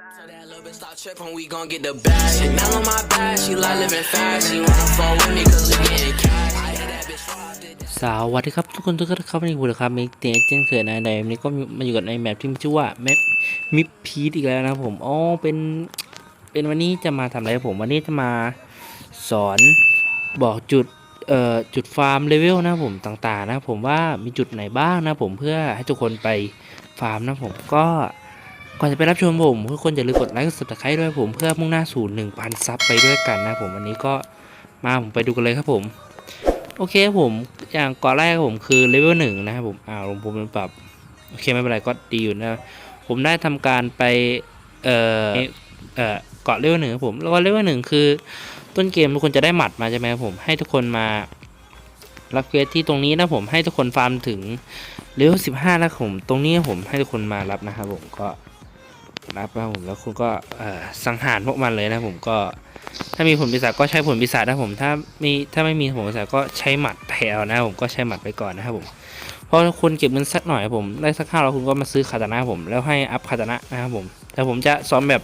So that little bitch stop tripping, we gon' get the bag. Chanel on my back, she like living fast. She wanna fall with me cause we getting cash. I hit that bitch raw, did สวัสดีครับทุกคนทุกท่านครับวันนี้ผมนะครับมีเตเจนเกิดในในวันนี้ก็มาอยู่กับในแมปที่มีชื่อว่าแมปมิพีดอีกแล้วนะผมอ๋อเป็นเป็นวันนี้จะมาทำอะไรผมวันนี้จะมาสอนบอกจุดเอ่อจุดฟาร์มเลเวลนะผมต่างๆ นะผมว่ามีจุดไหนบ้างนะผมเพื่อให้ทุกคนไปฟาร์มนะผมก็ ก่อนจะไปรับชมผมทุกคนอย่าลืมกดไลค์กด subscribe ด้วยผมเพื่อมุ่งหน้าสู่1,000ซับไปด้วยกันนะผมวันนี้ก็มาผมไปดูกันเลยครับผม โอเคผมอย่างเกาะแรกผมคือเลเวลหนึ่งนะครับผมอ่าผมผมปรับโอเคไม่เป็นไรก็ดีอยู่นะผมได้ทำการไปเอ่อเอ่อเกาะเลเวลหนึ่งครับผมแล้วก็เลเวลหนึ่งคือ ต้นเกมทุกคนจะได้หมัดมาใช่ไหมครับผมให้ทุกคนมารับเควสที่ตรงนี้นะผมให้ทุกคนฟาร์มถึงเลเวลสิบห้าแล้วผมตรงนี้ผมให้ทุกคนมารับนะครับผมก็ รับนะครับผมแล้วคุณก็สังหารพวกมันเลยนะผมก็ถ้ามีผลปีศาจก็ใช้ผลปีศาจนะผมถ้ามีถ้าไม่มีผลปีศาจก็ใช้หมัดแถวนะผมก็ใช้หมัดไปก่อนนะครับผมพราะคุณเก็บเงินสักหน่อยผมได้สักห้าร้อยคุณก็มาซื้อคาตานะผมแล้วให้อัพคาตานะนะครับผมแต่ผมจะซ้อมแบบ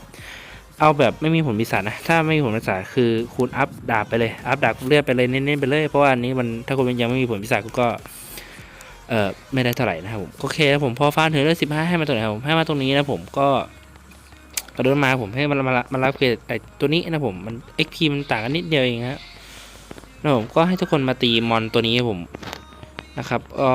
เอาแบบไม่มีผลปีศาจนะถ้าไม่มีผลปีศาจคือคุณอัพดาบไปเลยอัพดาบเลือดไปเลยเน้นๆไปเลยเพราะว่าอันนี้มันถ้าคุณยังไม่มีผลปีศาจคุณก็เออไม่ได้เท่าไหร่นะครับผมโอเคครับผมพอฟ้าถึงเลขสิบห้าให้มาตรงไหนครับผมให้มาตรงนี้นะผมก็ กระโดดมาผมให้มันมามารับเกรดไอตัวนี้นะผมมัน XP มันต่างกันนิดเดียวเองฮะแล้วผมก็ให้ทุกคนมาตีมอนตัวนี้ผมนะครับก็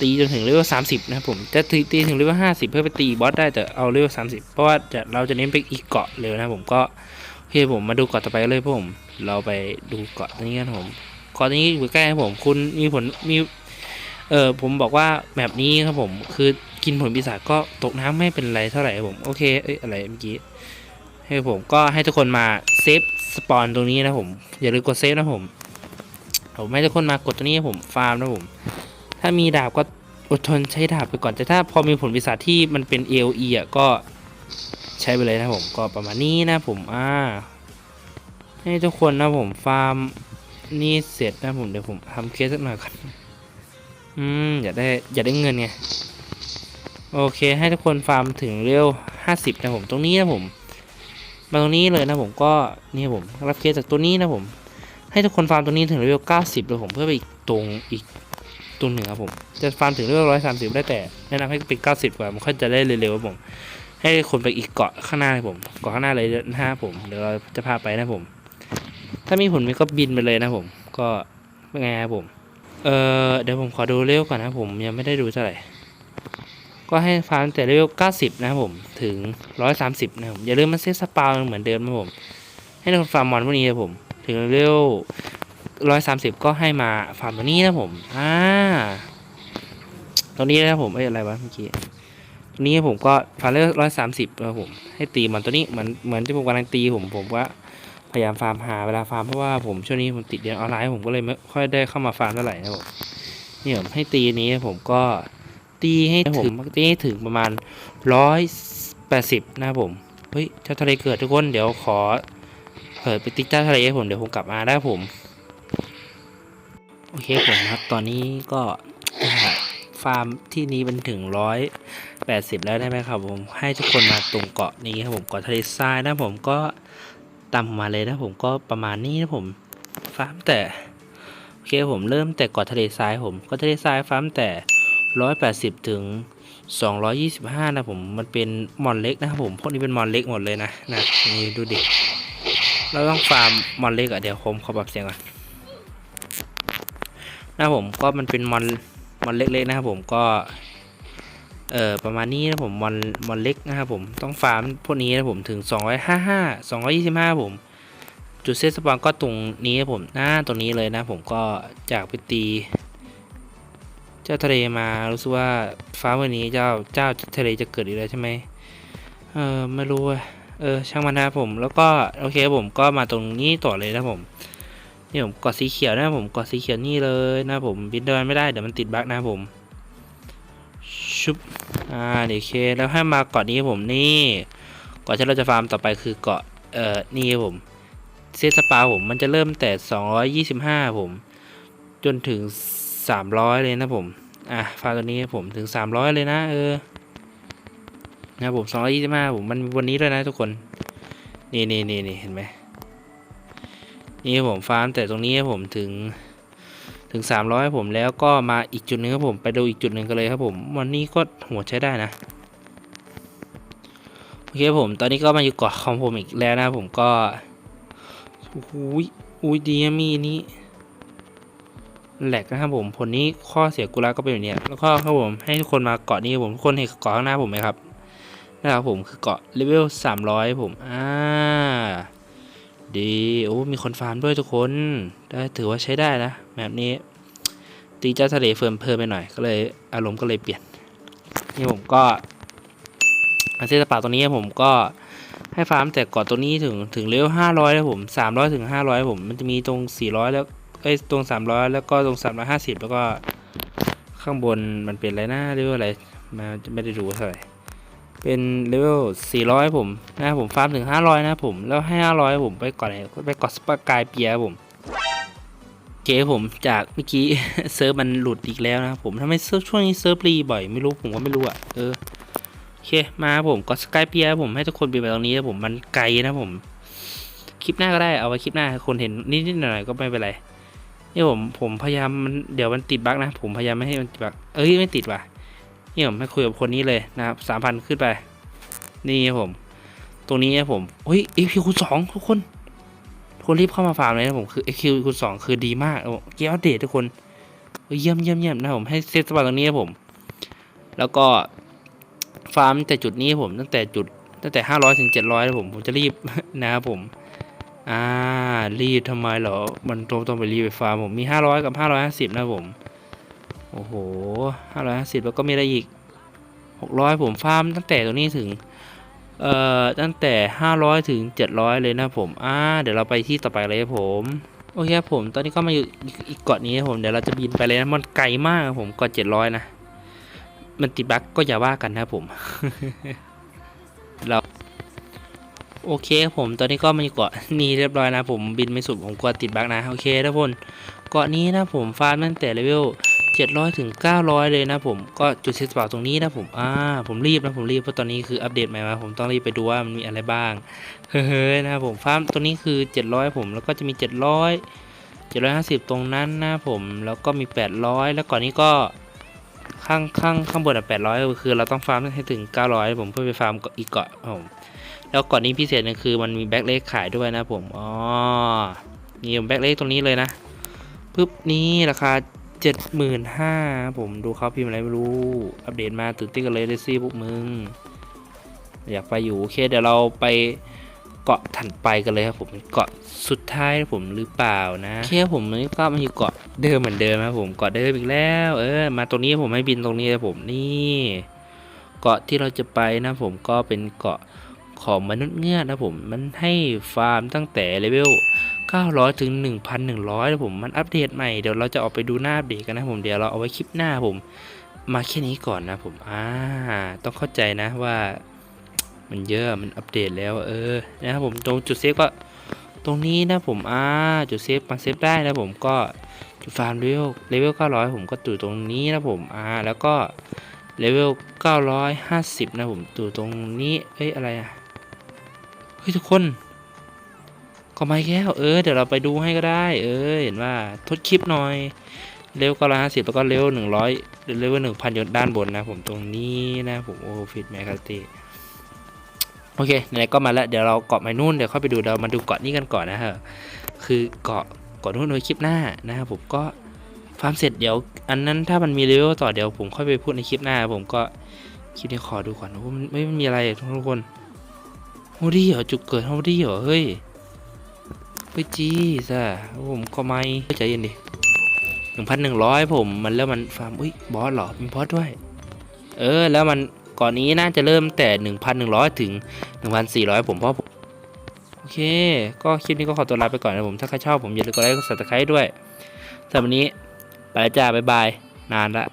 ตีจนถึงเลเวลสามสิบนะครับผมจะตีตีถึงเลเวลห้าสิบเพื่อไปตีบอสได้แต่เอาเลเวลสามสิบเพราะว่าจะเราจะเน้นไปอีกเกาะเลยนะผมก็โอเคผมมาดูเกาะต่อไปเลยผม เราไปดูเกาะตัวนี้กันผมเกาะตัวนี้อยู่ใกล้ผมคุณมีผลมีเออผมบอกว่าแบบนี้ครับผมคือ กินผลปีศาจก็ตกน้ำไม่เป็นไรเท่าไหร่ผมโอเคเอ้ยอะไรเมื่อกี้ให้ผมก็ให้ทุกคนมาเซฟสปอนตรงนี้นะผมอย่าลืมกดเซฟนะผมผมให้ทุกคนมากดตรงนี้ผมฟาร์มนะผม ถ้ามีดาบก็อดทนใช้ดาบไปก่อนแต่ถ้าพอมีผลวิสาจที่มันเป็น AOE อะก็ใช้ไปเลยนะผมก็ประมาณนี้นะผมอ่าให้ทุกคนนะผมฟาร์มนี่เสร็จนะผมเดี๋ยวผมทำเคสสักหน่อยก่อนอืมอย่าได้อย่าได้เงินไง โอเคให้ทุกคนฟาร์มถึงเร็ว50นะผมตรงนี้นะผม มาตรงนี้เลยนะผมก็นี่ผมรับเคสจากตัวนี้นะผม ให้ทุกคนฟาร์มตัวนี้ถึงเลเวล90เลยผมเพื่อไปอีกตรงอีกตรงหนึ่งครับผม จะฟาร์มถึงเลเวล130ได้แต่แนะนำให้เป็น90กว่ามันค่อยจะได้เร็วๆครับผม ให้คนไปอีกเกาะข้างหน้าครับผมเกาะข้างหน้าเลยนะฮะผมเดี๋ยวเราจะพาไปนะผม ถ้ามีผลมีก็บินไปเลยนะผม ก็เป็นไงครับผมเออเดี๋ยวผมขอดูเร็วก่อนนะผมยังไม่ได้ดูเท่าไหร่ ก็ให้ฟาร์มแต่เลเวล90 นะครับผม ถึง 130 นะครับผมอย่าลืมมาเซตสปาวเหมือนเดิมนะผม ให้ทุกคนฟาร์มมอนพวกนี้ครับผม ถึงเลเวล130 ก็ให้มาฟาร์มตัวนี้นะผมอ่าตรงนี้นะครับผมเอ้ยอะไรวะเมื่อกี้ตัวนี้ผมก็ฟาร์มเลเวล130นะครับผม ให้ตีมันตัวนี้เหมือนเหมือนที่ผมกำลังตีผมผมว่าพยายามฟาร์มหาเวลาฟาร์มเพราะว่าผมช่วงนี้ผมติดเรียนออนไลน์ผมก็เลยไม่ค่อยได้เข้ามาฟาร์มเท่าไหร่นะผมนี่ผมให้ตีนี้ผมก็ ตีให้ถึงตีให้ถึงประมาณร้อยแปดสิบนะครับผมเฮ้ยเจ้าทะเลเกิดทุกคนเดี๋ยวขอเปิดไปติ๊กเจ้าทะเลให้ผมเดี๋ยวผมกลับมาได้ผมโอเคผมครับตอนนี้ก็ฟาร์มที่นี้เป็นถึงร้อยแปดสิบแล้วได้ไหมครับผมให้ทุกคนมาตรงเกาะนี้ครับผมเกาะทะเลทรายนะผมก็ตามมาเลยนะผมก็ประมาณนี้นะผมฟาร์มแต่โอเคผมเริ่มแต่เกาะทะเลทรายผมเกาะทะเลทรายฟาร์มแต่ ร้อยแปดสิบถึงสองร้อยี่สิบห้านะผม มันเป็นมอนเล็กนะครับผม พวกนี้เป็นมอนเล็กหมดเลยนะนะนี่ดูดิเราต้องฟาร์มมอนเล็กอะเดี๋ยวผมขอปรับเสียงก่อนนะผมก็มันเป็นมอนมอนเล็กๆนะครับผมก็เอ่อประมาณนี้นะผมมอนมอนเล็กนะครับผมต้องฟาร์มพวกนี้นะผมถึง 255 225 ผม จุดเซตสปอนก็ตรงนี้นะผมหน้าตรงนี้เลยนะผมก็จากไปตี เจ้าทะเลมารู้สึกว่าฟ้าวันนี้เจ้าเจ้าทะเลจะเกิดอีกแล้วใช่ไหมเออไม่รู้อะเออช่างมันนะผมแล้วก็โอเคผมก็มาตรงนี้ต่อเลยนะผมนี่ผมกดสีเขียวนะผมกดสีเขียวนี่เลยนะผมบินเดินไม่ได้เดี๋ยวมันติดบั๊กนะผมชุบอ่าเดี๋ยวโอเคแล้วให้มาเกาะนี้ผมนี่เกาะที่เราจะฟาร์มต่อไปคือเกาะเอ่อนี่ผมเซสปาผมมันจะเริ่มแต่ 225 ผม จนถึง 300 เลยนะผม อะฟาร์มตัวนี้ผมถึง 300 เลยนะเออนะผมสองร้อยยี่สิบห้าผมมันวันนี้ด้วยนะทุกคน นี่นี่นี่นี่เห็นไหมนี่ผมฟาร์มแต่ตรงนี้ครับผมถึงถึงสามร้อยผมแล้วก็มาอีกจุดหนึ่งครับผมไปดูอีกจุดหนึ่งกันเลยครับผม วันนี้ก็หัวใช้ได้นะโอเคผมตอนนี้ก็มาอยู่เกาะของผมอีกแล้วนะผมก็โอ้โหอุ้ยดีมีนี้ แหลกนะครับผมผลนี้ข้อเสียกุลาก็เป็นแบบเนี้แล้วก็ครับผมให้ทุกคนมาเกาะนี้ผมทุกคนเห็นเกาะข้างหน้าผมไหมครับนะครับผมคือเกาะเลเวล300ผมอ่าดีโอ้มีคนฟาร์มด้วยทุกคนได้ถือว่าใช้ได้นะแบบนี้ ตีเจ้าทะเลเฟิร์มเพิ่มไปหน่อย ก็เลยอารมณ์ก็เลยเปลี่ยนนี่ผมก็อาเซตป่าตัวนี้ผมก็ให้ฟาร์มแต่เกาะตัวนี้ถึงถึงเลเวล500แล้วผม300ถึง500ผมมันจะมีตรง400แล้ว อ้ยตรง 300 แล้วก็ตรง 350 แล้วก็ข้างบนมันเป็นอะไรนะเรียกว่าอะไรมาไม่ได้ดูเท่าไหร่เป็นเลเวล 400 ผมนะผมฟาร์มถึง 500 นะผมแล้วให้ 500 ผมไปก่อนไหนไปกอดสปากายเปียผมเก๋ผมจากเมื่อกี้เซิร์ฟมันหลุดอีกแล้วนะผมทำไมเซิร์ฟช่วงนี้เซิร์ฟรีบ่อยไม่รู้ผมก็ไม่รู้อะเออโอเคมาผมกอสกายเปียผมให้ทุกคนไปไปตรงนี้นะผมมันไกลนะผม คลิปหน้าก็ได้เอาไว้คลิปหน้าคนเห็นนิดๆหน่อยๆก็ไม่เป็นไร นี่ผมผมพยายามมันเดี๋ยวมันติดบั๊กนะ ผมพยายามไม่ให้มันติดบั๊กเอ้ยไม่ติดว่ะนี่ผมให้คุยกับคนนี้เลยนะครับสามพันขึ้นไป นี่ครับผม ตรงนี้ครับผมเฮ้ย AQ คูณสองทุกคนทุกคนรีบเข้ามาฟาร์มเลยนะผมคือ AQ คูณสองคือดีมากเอาเกียร์อัปเดตทุกคนเยี่ยมเยี่ยมเยี่ยมนะผมให้เซตสปาตรงนี้ครับผม แล้วก็ฟาร์มแต่จุดนี้ครับผมตั้งแต่จุดตั้งแต่ห้าร้อยถึงเจ็ดร้อยผมผมจะรีบนะครับผม อ่า รีบทำไมเหรอ มันต้องต้องไปรีบไปฟ้าผมมีห้าร้อยกับห้าร้อยห้าสิบนะผม โอ้โหห้าร้อยห้าสิบแล้วก็มีอะไรอีกหกร้อยผมฟาร์มตั้งแต่ตรงนี้ถึง เอ่อ ตั้งแต่ห้าร้อยถึงเจ็ดร้อยเลยนะผม อ่า เดี๋ยวเราไปที่ต่อไปเลยผม โอเคครับผม ตอนนี้ก็มาอยู่อีกเกาะนี้ครับผม เดี๋ยวเราจะบินไปเลยนะ มันไกลมากผมเกาะเจ็ดร้อยนะ มันติดบั๊กก็อย่าว่ากันนะผม เรา โอเคผมตอนนี้ก็มาเกาะนี้เรียบร้อยนะผมบินไม่สุดผมกลัวติดบั๊กนะโอเคทุกคนเกาะนี้นะผมฟาร์มตั้งแต่เลเวล700ถึง900 เลยนะผมก็จุดเซตสปาตรงนี้นะผมอ่าผมรีบนะผมรีบเพราะตอนนี้คืออัปเดตใหม่มาผมต้องรีบไปดูว่ามันมีอะไรบ้างเฮ้ยนะผมฟาร์มตัวนี้คือ 700 ผมแล้วก็จะมี 700 750 ตรงนั้นนะผมแล้วก็มี 800 แล้วก่อนนี้ก็ข้างข้างข้างบนอะ800 คือเราต้องฟาร์มให้ถึง 900 ผมเพื่อไปฟาร์มอีกเกาะผม แล้วก่อนนี้พิเศษนึงคือมันมีแบ็คเลกขายด้วยนะผมอ๋อนี่แบ็คเลกตรงนี้เลยนะปึ๊บนี่ราคาเจ็ดหมื่นห้าผมดูเขาพิมพ์อะไรไม่รู้ อัปเดตมาตื่นเต้นกันเลยเลยสิพวกมึง อยากไปอยู่ โอเค เดี๋ยวเราไปเกาะถัดไปกันเลยครับผมเกาะสุดท้ายผมหรือเปล่านะโอเคผมนี่ก็มาอยู่เกาะเดิมเหมือนเดิมครับผมเกาะเดิมอีกแล้ว เออมาตรงนี้ผมให้บินตรงนี้ครับผมนี่ เกาะที่เราจะไปนะผมก็เป็นเกาะ ของมนุษย์เงือกนะผม มันให้ฟาร์มตั้งแต่เลเวล 900 ถึง 1,100นะผม มันอัปเดตใหม่ เดี๋ยวเราจะออกไปดูหน้าอัปเดตกันนะผม เดี๋ยวเราเอาไว้คลิปหน้าผม มาแค่นี้ก่อนนะผม อ่า ต้องเข้าใจนะว่า มันเยอะ มันอัปเดตแล้ว เออ นะครับผม ตรงจุดเซฟก็ตรงนี้นะผม อ่า จุดเซฟมาเซฟได้นะผมก็จุดฟาร์มเลเวล เลเวล 900 ผมก็อยู่ตรงนี้นะผม อ่า แล้วก็เลเวล 950 นะผม อยู่ตรงนี้ เอ้ย อะไรอะ ฮ้ยทุกคนก็ไม่แก้วเออ เดี๋ยวเราไปดูให้ก็ได้ เออ เห็นว่าทดคลิปหน่อย เร็วก็ร้อยห้าสิบแล้วก็เร็วหนึ่งร้อยเร็วหนึ่งพันยู่ด้านบนนะผมตรงนี้นะผมโอ้ฟิตแมคคาตีโอเคไหนก็มาแล้วเดี๋ยวเราเกาะไม้นู่นเดี๋ยวเข้าไปดูเรามาดูเกาะนี้กันก่อนนะฮะคือเกาะเกาะนู่นในคลิปหน้านะครับผมก็ฟาร์มเสร็จเดี๋ยว อันนั้นถ้ามันมีเลเวลต่อเดี๋ยวผมค่อยไปพูดในคลิปหน้า ผมก็คลิปนี้ขอดูก่อนว่ามันไม่มีอะไรทุกคน โฮดี้เหรอจุดเกิดโฮดี้เหรอเฮ้ยเฮ้ยจีซ่ะผมก็ไม่ใจเย็นดิหนึ่งพันหนึ่งร้อยผมมันแล้วมันฟาร์มอุ้ยบอสหรอมีบอสด้วย เออ แล้วมันก่อนนี้น่าจะเริ่มแต่หนึ่งพันหนึ่งร้อยถึงหนึ่งพันสี่ร้อยผมเพราะผมโอเค ก็คลิปนี้ก็ขอตัวลาไปก่อนนะผมถ้าใครชอบผมอย่าลืมกดไลค์กดซับสไครต์ด้วยสำหรับวันนี้ไปแล้วจ้าบ๊ายบายนานละ